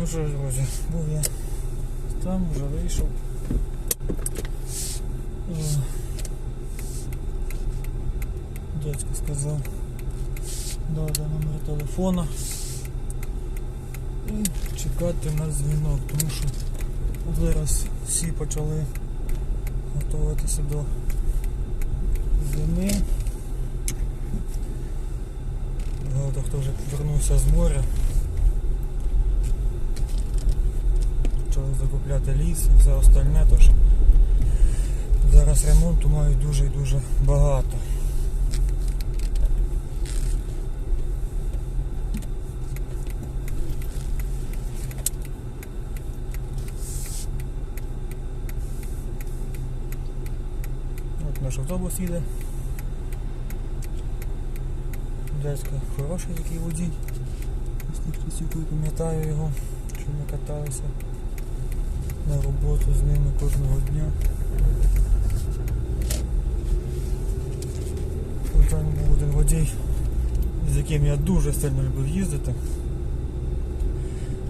Ну що ж, друзі, був я там, вже вийшов. Дядько сказав, дати номер телефона і чекати на дзвінок, тому що зараз всі почали готуватися до зими. Багато хто вже повернувся з моря. Почали закупляти ліс і все остальне, тож зараз ремонту мають дуже і дуже багато. От наш автобус їде. Дядько хороший такий водій. Наскільки пам'ятаю його, що ми каталися на роботу з ними кожного дня. Звичайно, був один водій, з яким я дуже сильно любив їздити.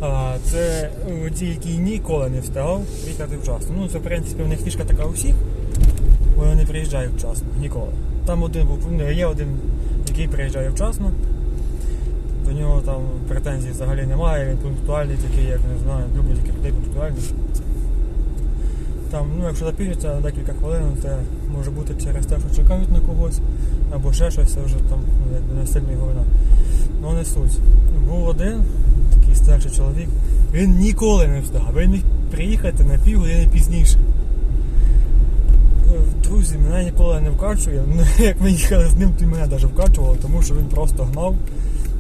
А, це водій, який ніколи не встигав приїхати вчасно. Ну, це в принципі в них фішка така у всіх, вони не приїжджають вчасно, ніколи. Там один був, ну, є один, який приїжджає вчасно. До нього там претензій взагалі немає, він пунктуальний, тільки як не знаю, люблю тільки людей пунктуальних. Там, ну, якщо запізнюється на декілька хвилин, це може бути через те, що чекають на когось, або ще щось, це вже там ну, якби не сильно його вина. Ну не суть. Був один, такий старший чоловік, він ніколи не встигав, він міг приїхати на півгодини пізніше. Друзі, мене ніколи не вкачує. Ну, Як ми їхали з ним, то мене навіть вкачувало, тому що він просто гнав.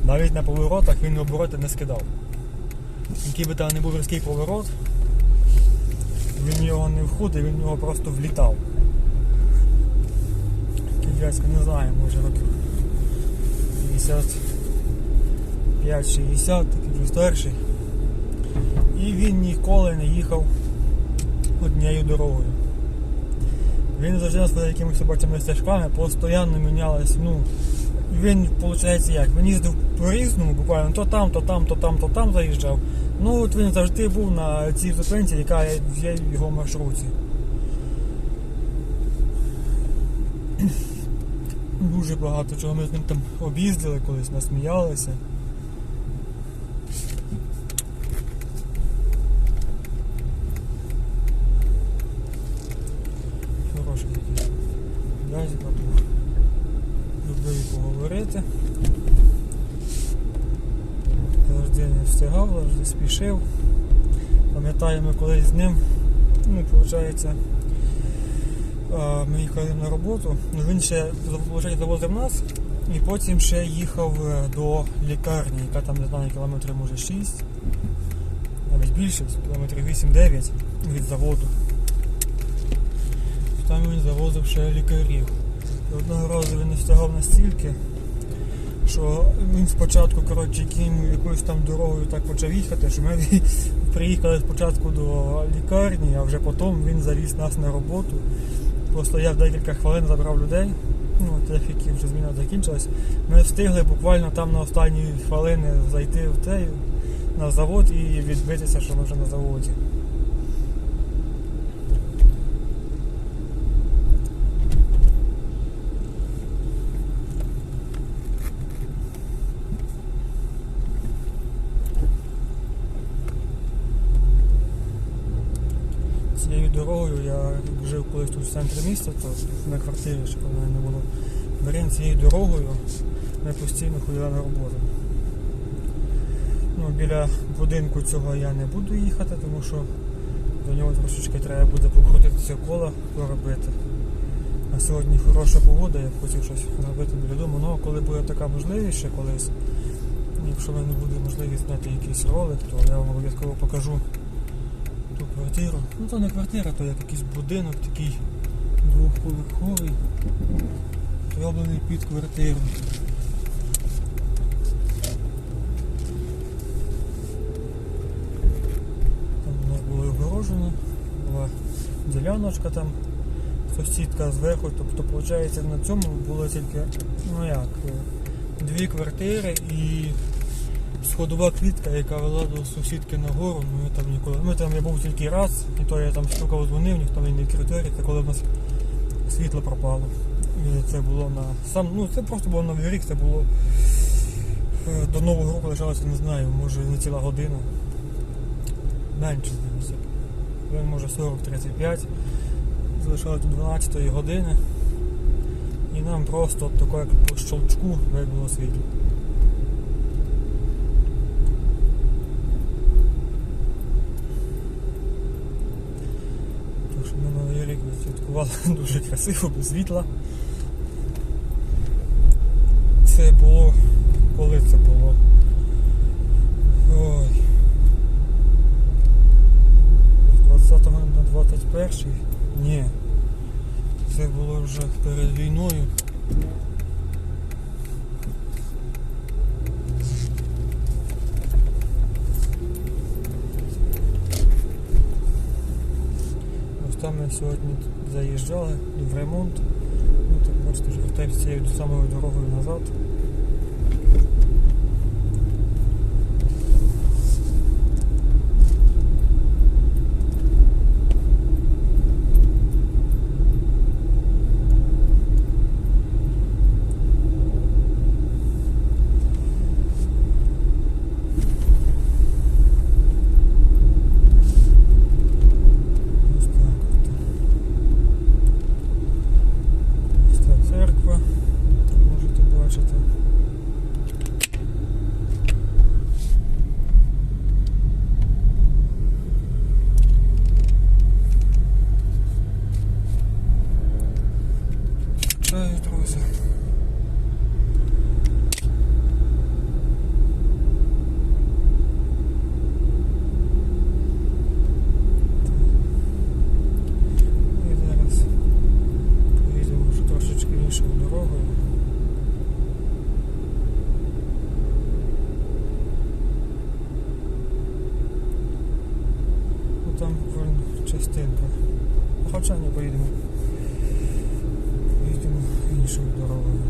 Навіть на поворотах він обороти не скидав. Який би там не був різкий поворот, він в нього не входив, він в нього просто влітав. Кільяцька не знаю, може років 55-60, такий вже старший. І він ніколи не їхав однією дорогою. Він завжди нас якимись собачими стежками, постійно мінялись. Ну, він, виходить, як? Він їздив по-різному, буквально то там, то там, то там, то там заїжджав. Ну от він завжди був на цій зупинці, яка є в його маршруті. Дуже багато чого ми з ним там об'їздили колись, насміялися. Хороший такий дядько був. Любив поговорити. Завжди не встигав, завжди. Пам'ятаю, ми колись з ним, ну, виходить, ми їхали на роботу, ну він ще завозив нас і потім ще їхав е, до лікарні, яка там, не знаю, кілометрів може 6, навіть більше, кілометрів 8-9 від заводу. Там він завозив ще лікарів. І одного разу він не встигав настільки, що він спочатку коротше, якоюсь там дорогою так почав їхати, що ми приїхали спочатку до лікарні, а вже потім він завіз нас на роботу. Постояв декілька хвилин, забрав людей. Ну, тих, які вже зміна закінчилась. Ми встигли буквально там на останні хвилини зайти в цей на завод і відбитися, що ми вже на заводі. Цією дорогою я жив колись тут в центрі міста, то на квартирі, щоб вона не було. Берем цією дорогою ми постійно ходили на роботу. Ну, біля будинку цього я не буду їхати, тому що до нього трошечки треба буде покрутитися кола поробити. А сьогодні хороша погода, я б хотів щось робити біля дому. Ну, коли буде така можливість ще колись, якщо в мене буде можливість зняти якийсь ролик, то я вам обов'язково покажу квартиру. Ну то не квартира, то як якийсь будинок такий двохповерховий, зроблений під квартиру. Там у нас було огорожено, була діляночка там, сусідка зверху, тобто виходить на цьому було тільки, ну як, е, дві квартири і сходова клітка, яка вела до сусідки на гору, ну, ми там ніколи. Ми там я був тільки раз, і то я там стукав дзвонив, ніхто мені не двері, це коли в нас світло пропало. І це було на сам, ну це просто було новий рік, це було е, до Нового року лишалося, не знаю, може не ціла година. Менше дивіться. Може 40-35. Залишалося до 12 години. І нам просто от тако, як по щелчку вибило світло. Тож ми новий дуже красиво, без світла. Це було. Коли це було? Ой. З 20 на 21 Ні. Це було вже перед війною. Ось там ми сьогодні заїжджали в ремонт. Ну так бачите, вже вертаємося цією самою дорогою назад. Ось так от. Ось та церква, можете бачити. Чаю, друзі. І зараз поїдемо вже трошечки іншою дорогою. Ну там буквально частинка. Хоча не поїдемо. Поїдемо іншою дорогою.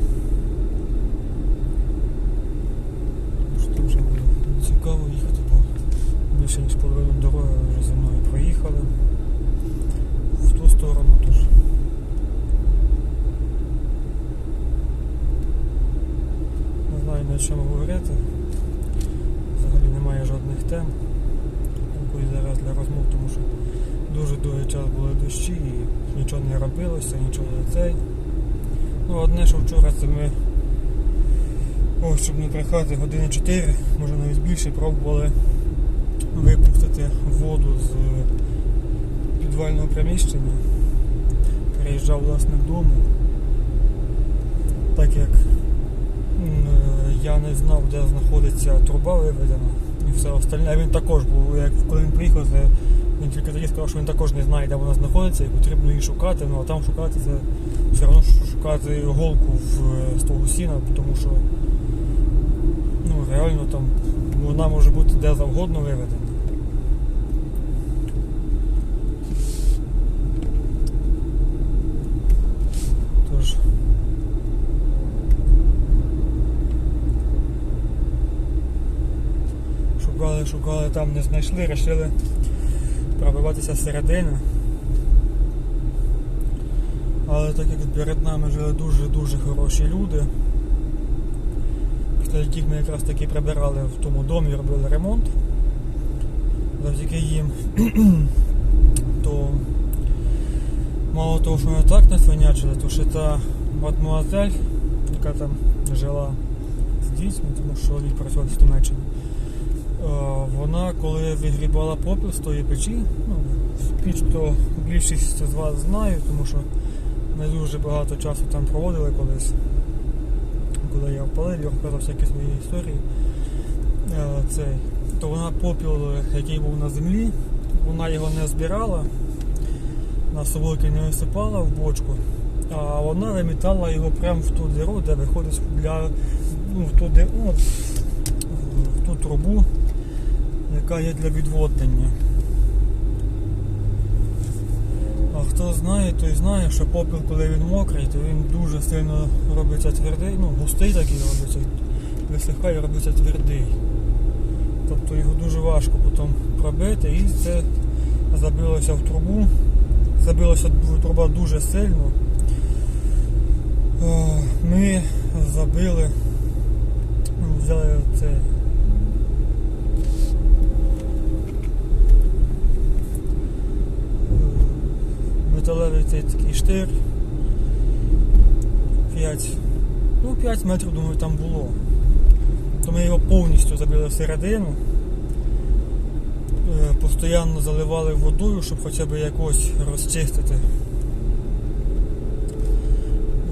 Вже буде цікаво їхати, бо більше ніж половину дороги вже зі мною проїхали в ту сторону тож. Чому говорити. Взагалі немає жодних тем. Якої зараз для розмов, тому що дуже довгий час були дощі і нічого не робилося, нічого не цей. Ну одне, що вчора це ми, о, щоб не брехати, години 4, може навіть більше, пробували випустити воду з підвального приміщення. Приїжджав власник дому. Так як я не знав, де знаходиться труба виведена і все остальне. А він також був, як коли він приїхав, він тільки тоді сказав, що він також не знає, де вона знаходиться, і потрібно її шукати. Ну а там шукати це все одно шукати голку в е, з того сіна, тому що ну, реально там вона може бути де завгодно виведена. Тож. Шукали, шукали, там не знайшли, вирішили пробиватися зсередини. Але так як перед нами жили дуже-дуже хороші люди, після яких ми якраз таки прибирали в тому домі, робили ремонт, завдяки їм, то мало того, що вони так не свинячили, то ще та мадмуазель, яка там жила з дітьми, тому що він працював в Німеччині, е, вона коли вигрібала попіл з тої печі, ну, піч то більшість з вас знає, тому що ми дуже багато часу там проводили колись, коли я впалив, я розказав всякі свої історії. Е, Цей, то вона попіл, який був на землі, вона його не збирала, на солоки не висипала в бочку, а вона вимітала його прямо в ту диру, де виходить для, ну, в, ту, ну, в ту трубу, яка є для відводнення. А хто знає, той знає, що попіл, коли він мокрий, то він дуже сильно робиться твердий, ну густий такий робиться, висихає, робиться твердий. Тобто його дуже важко потім пробити і це забилося в трубу. Забилося в труба дуже сильно. Е, Ми забили, взяли це. е, Металевий цей такий штир. 5, ну 5 метрів, думаю, там було. То ми його повністю забили всередину. Е, Постоянно заливали водою, щоб хоча б якось розчистити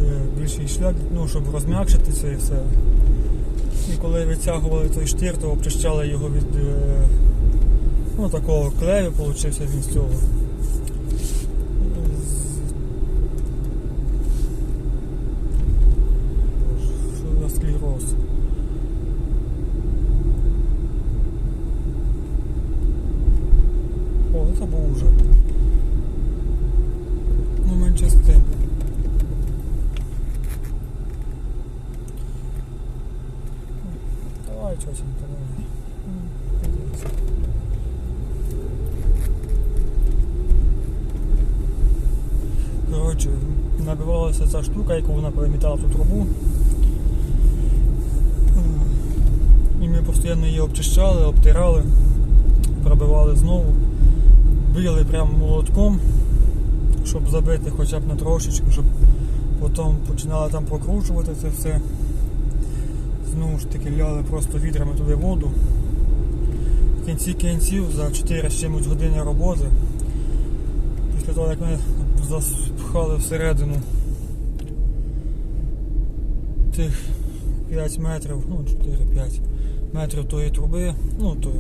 е, більший шлях, ну, щоб розм'якшити це і все. І коли витягували той штир, то обчищали його від е, ну, такого клею, получився він з цього. З- Що за склероз? О, це був уже. Ну, менше з тим. Давай. М, подивимося. Коротше, набивалася ця штука, яку вона перемітала в ту трубу. І ми постійно її обчищали, обтирали, пробивали знову, били прямо молотком, щоб забити хоча б на трошечки, щоб потім починали там прокручувати це все. Знову ж таки ляли просто відрами туди воду. В кінці кінців за 4 з чимось години роботи. Після того як ми запхали всередину тих 5 метрів, ну 4-5 метрів тої труби, ну той,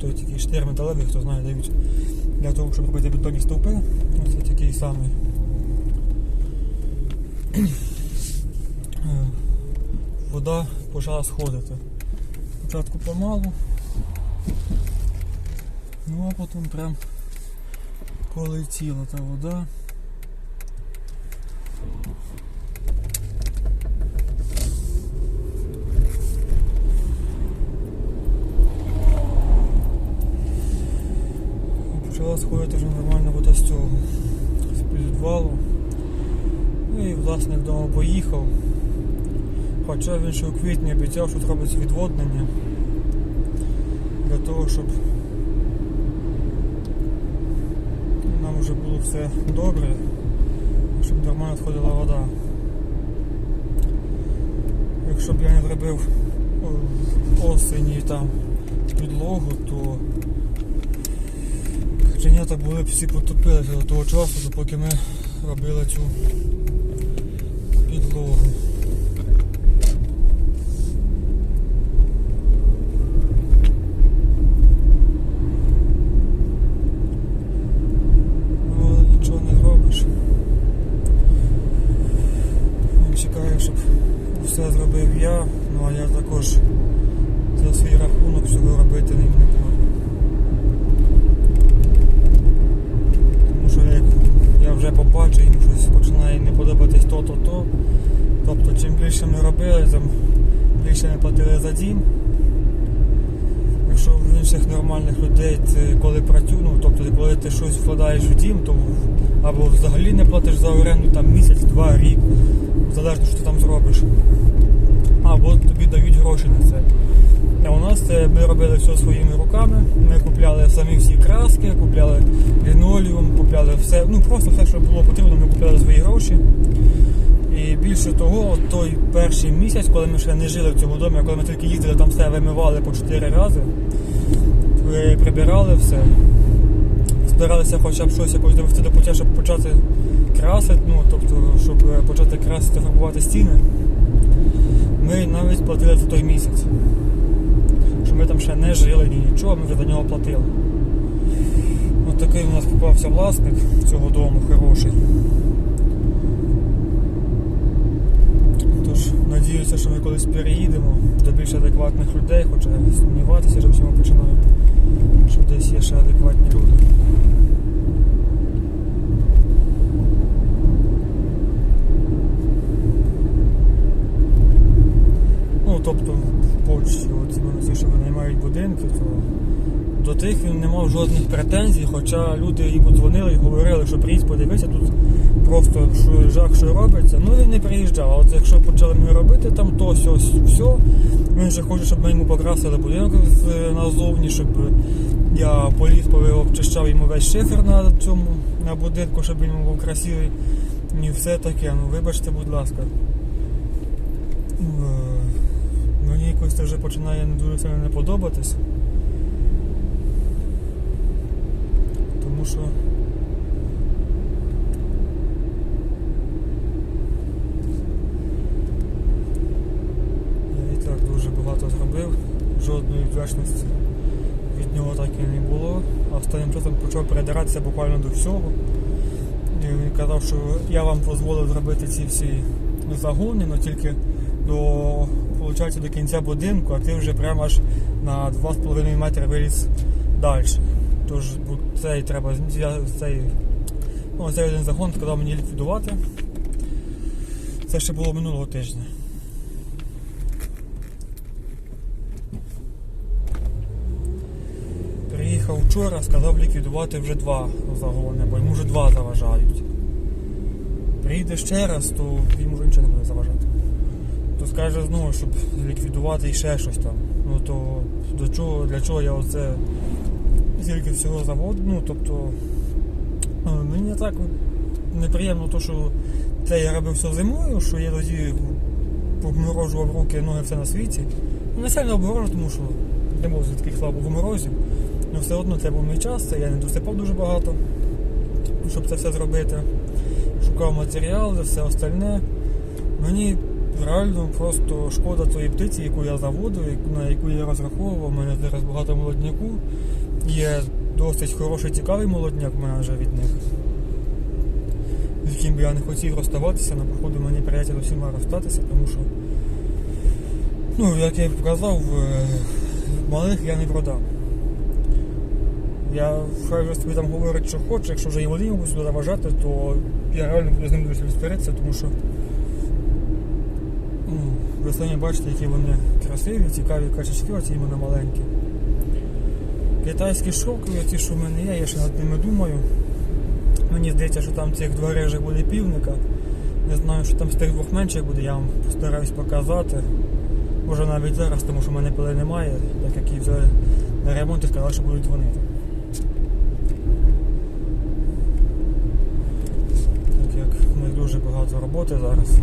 той такий штир металевий, хто знає, дають для того, щоб робити бетонні стовпи. Ось такий самий. Е, Вода почала сходити. Спочатку помалу, ну а потім прям полетіла та вода. Почала сходити вже нормальна вода з цього, з підвалу. Ну і власник вдома поїхав. Хоча він ще у квітні обіцяв, що зробить відводнення для того, щоб нам вже було все добре, щоб нормально сходила вода. Якщо б я не зробив осені там підлогу, то каченята були б всі потопилися до того часу, допоки ми робили цю підлогу. Ну, але нічого не зробиш. Він чекає, щоб все зробив я, ну а я також за свій рахунок всього робити не, не буду. Тому що як я вже побачив, їм щось починає не подобатись то-то. Тобто чим більше ми робили, тим більше ми платили за дім. Якщо в інших нормальних людей це коли працюю, ну, тобто коли ти щось вкладаєш в дім, то або взагалі не платиш за оренду там місяць, два, рік, залежно що ти там зробиш. Або тобі дають гроші на це. А у нас це ми робили все своїми руками. Ми купляли самі всі краски, купляли лінолеум, купляли все, ну просто все, що було потрібно, ми купляли свої гроші. І більше того, той перший місяць, коли ми ще не жили в цьому домі, а коли ми тільки їздили, там все вимивали по 4 рази, прибирали все, старалися хоча б щось якось довести до пуття, щоб почати красити, ну тобто, щоб е, почати красити, фарбувати стіни. Ми навіть платили за той місяць. Ми там ще не жили ні нічого, ми вже за нього платили. Ось такий у нас попався власник цього дому хороший. Тож, надіюся, що ми колись переїдемо до більш адекватних людей, хоча сумніватися, що в цьому починаю, що десь є ще адекватні люди. Ну, тобто в почті, винаймають будинки, то тих він не мав жодних претензій, хоча люди йому дзвонили і говорили, що приїдь, подивися, тут просто жах, що робиться. Ну він не приїжджав. А от якщо почали ми робити там то, все, все, він же хоче, щоб ми йому покрасили будинок назовні, щоб я поліз, обчищав йому весь шифер на цьому на будинку, щоб він був красивий. І все таке. Ну вибачте, будь ласка. Е, Мені якось це вже починає не дуже сильно не подобатись. Тому що. Я і так дуже багато зробив, жодної вдячності від нього так і не було. А останнім часом почав передиратися буквально до всього. І він казав, що я вам дозволив зробити ці всі загони, але тільки до, виходить, до кінця будинку, а ти вже прямо аж на 2,5 метри виліз далі. Тож цей треба цей, ну, цей один загон сказав мені ліквідувати. Це ще було минулого тижня. Приїхав вчора, сказав ліквідувати вже два загони, бо йому вже два заважають. Приїде ще раз, то йому вже нічого не буде заважати. Скаже знову, щоб ліквідувати і ще щось там. Ну то до чого, для чого я оце стільки всього заводу? Ну тобто е, мені так неприємно, то, що це я робив все зимою, що я тоді обморожував руки, ноги, все на світі. Ну, не сильно обморожу, тому що не було таких слабого морозів. Ну все одно це був мій час, це я не досипав дуже багато, щоб це все зробити. Шукав матеріали, все остальне. Мені реально просто шкода тої птиці, яку я заводив, на яку я розраховував. У мене зараз багато молодняку. Є досить хороший, цікавий молодняк в мене вже від них. З яким би я не хотів розставатися, на походу мені з усіма розстатися, тому що, ну, як я і показав, е, малих я не продам. Я хай вже собі там говорить, що хоче, якщо вже і будуть сюди заважати, то я реально буду з ним дуже розбиратися, тому що ви самі бачите, які вони красиві, цікаві качечки, оці іменно маленькі. Китайські шовкові, ті, що в мене є, я ще над ними думаю. Мені здається, що там цих два рижих буде півника. Не знаю, що там з тих двох менших буде, я вам постараюсь показати. Може навіть зараз, тому що в мене пили немає, так як і вже на ремонті сказали, що будуть дзвонити. Так як не дуже багато роботи зараз.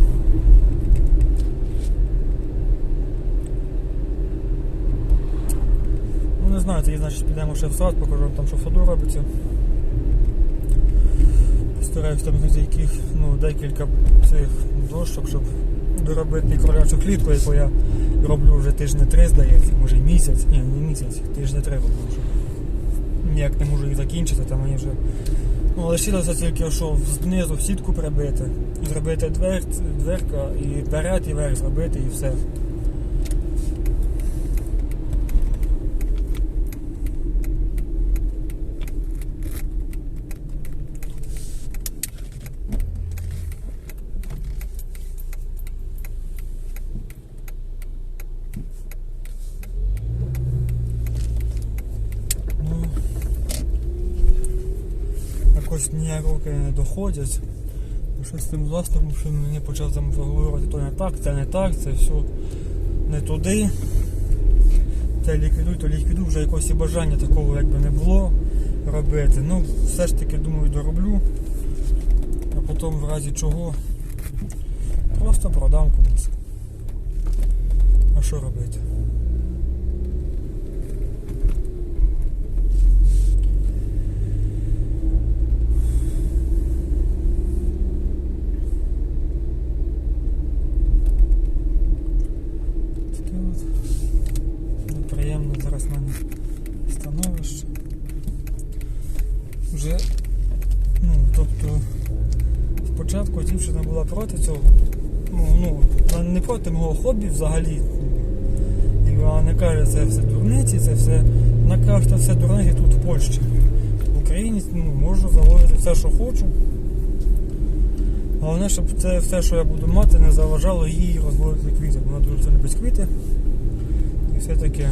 Ну не знаю, тоді значить підемо ще в сад, покажу вам там, що в саду робиться. Стараюсь там знайти яких, ну, декілька цих дощок, щоб доробити кролячу клітку, яку я роблю вже тижні три, здається, може місяць, ні, не місяць, тижні три роблю вже. Ніяк не можу їх закінчити, там мені вже. Ну, лишилося тільки, що знизу в сітку прибити, зробити двер, дверка і перед, і верх зробити і все. Ну, якось ніяк руки не доходять. Щось з тим заступом, що мені почав там говорити, то не так, це не так, це все не туди. Те ліквідуй, то ліквідуй, вже якогось і бажання такого якби не було робити. Ну, все ж таки думаю дороблю. А потім в разі чого просто продам комусь. А що робити? Таке от неприємне зараз в мене становище. Вже, ну, тобто, спочатку дівчина була проти цього. Ну, ну, мого хобі взагалі. І не каже, це все дурниці, це все. Вона каже, все дурниці тут в Польщі. В Україні ну, можу заводити все, що хочу. Головне, щоб це все, що я буду мати, не заважало їй розводити квіти. Вона дуже це любить квіти. І все таке.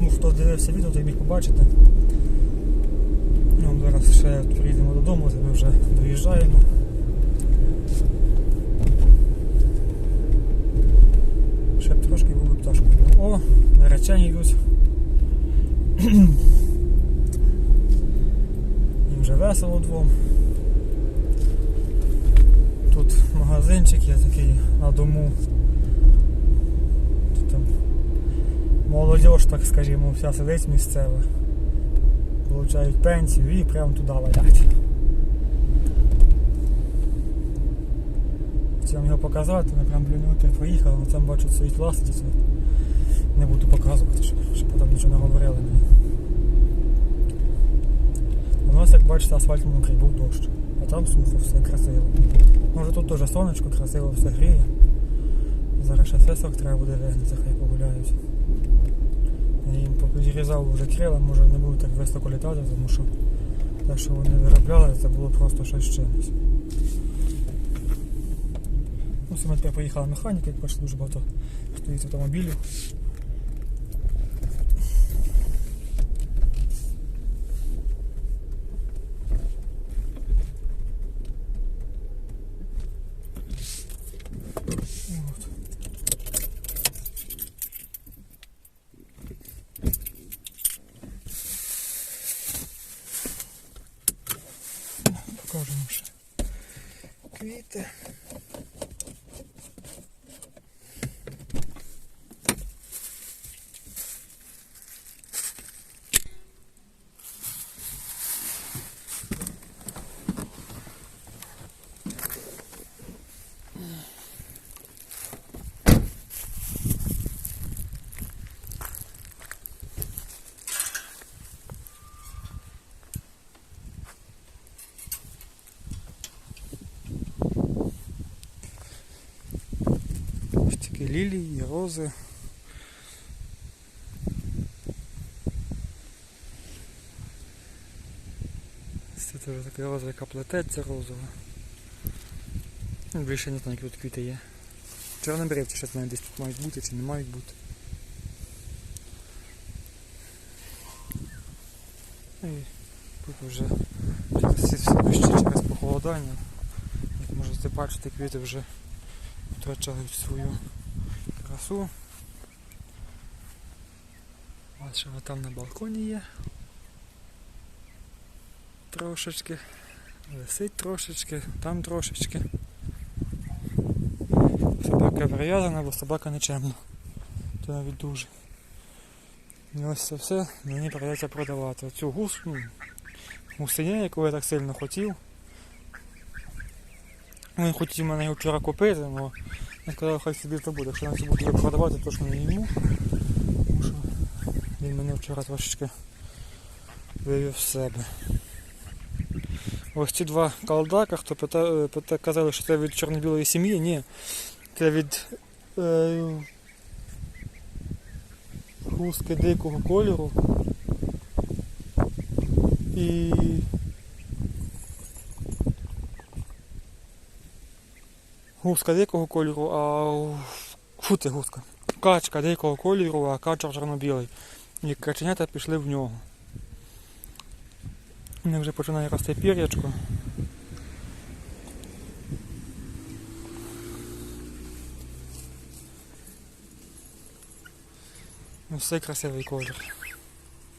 Ну, хто дивився відео, той міг побачити. Ну, зараз ще приїдемо додому, ми вже доїжджаємо. Трошки були пташки. О, наречені йдуть. Їм вже весело двом. Тут магазинчик є такий на дому. Тут там молодіж, так скажімо, вся сидить місцева. Получають пенсію і прямо туди валять. Хотів вам його показати, ми прям нього так але там бачу стоїть ластиться. Не буду показувати, щоб, потім нічого не говорили мені. У нас, як бачите, асфальт мокрий, був дощ. А там сухо, все красиво. Може тут теж сонечко, красиво все гріє. Зараз ще сесок треба буде вигнати, хай погуляють. Їм попідрізав вже крила, може не буду так високо літати, тому що те, що вони виробляли, це було просто щось чимось. Ну, саме тепер поїхала механіка, як бачите, дуже багато стоїть автомобілів. От. Покажемо ще квіти. Лілії, рози. Це теж така роза, яка плететься розова. Більше не знаю, які тут квіти є. Чорнобривці ще знаю, десь тут мають бути чи не мають бути. Ну І тут вже всі через похолодання. Як можете бачити, квіти вже втрачають свою красу. Ось що там на балконі є. Трошечки. Висить трошечки, там трошечки. Собака прив'язана, бо собака нечемна. То навіть дуже. І ось це все мені придеться продавати. Цю гус, ну, гусеня, яку я так сильно хотів. Він хотів мене вчора купити, але я сказав, хай собі то буде. Якщо я це буду його продавати, то ж не йому. Тому що він мене вчора трошечки вивів з себе. Ось ці два калдака, хто пита, пита, казали, що це від чорно-білої сім'ї, ні. Це від е, гуски дикого кольору. І гуска дикого кольору, а фу це гуска. Качка дикого кольору, а кача чорно-білий. І каченята пішли в нього. У них вже починає рости пір'ячко. Ну, все красивий колір.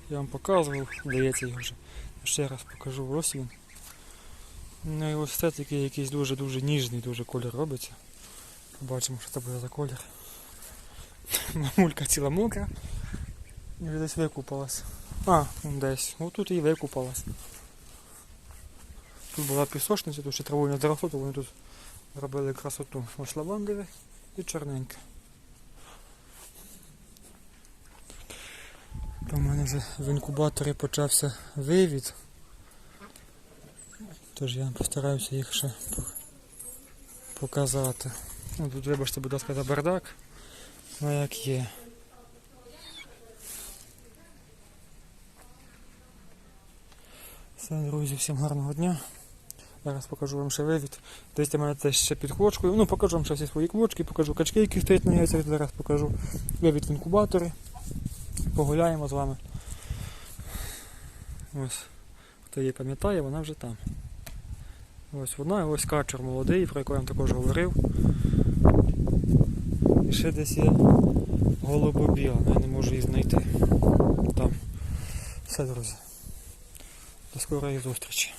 Я вам показував, здається його вже. Ще раз покажу ось він. Ну і ось це такий якийсь дуже-дуже ніжний дуже колір робиться. Побачимо, що це буде за колір. Мамулька ціла мокра. І десь викупалась. А, десь. Отут і викупалась. Тут була пісочниця, тут ще травою не заросло, то вони тут робили красоту. Ось лавандове і чорненьке. То в мене вже в інкубаторі почався вивід. Тож я постараюся їх ще показати. Ну, тут вибачте, будь ласка, за бардак. Ну як є. Все, друзі, всім гарного дня. Зараз покажу вам ще вивід. Дивіться, мене це ще під квочкою. Ну, покажу вам ще всі свої квочки, покажу качки, які стоять на яйцях. Зараз покажу вивід в інкубаторі. погуляємо з вами. Ось. Хто її пам'ятає, вона вже там. Ось вона, і ось качер молодий, про якого я вам також говорив. І ще десь є голубобіла, я не можу її знайти. Там. Все, друзі. До скорої зустрічі.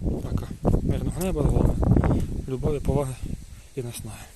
Пока. Мирного неба, голови, Любові, поваги і наснаги.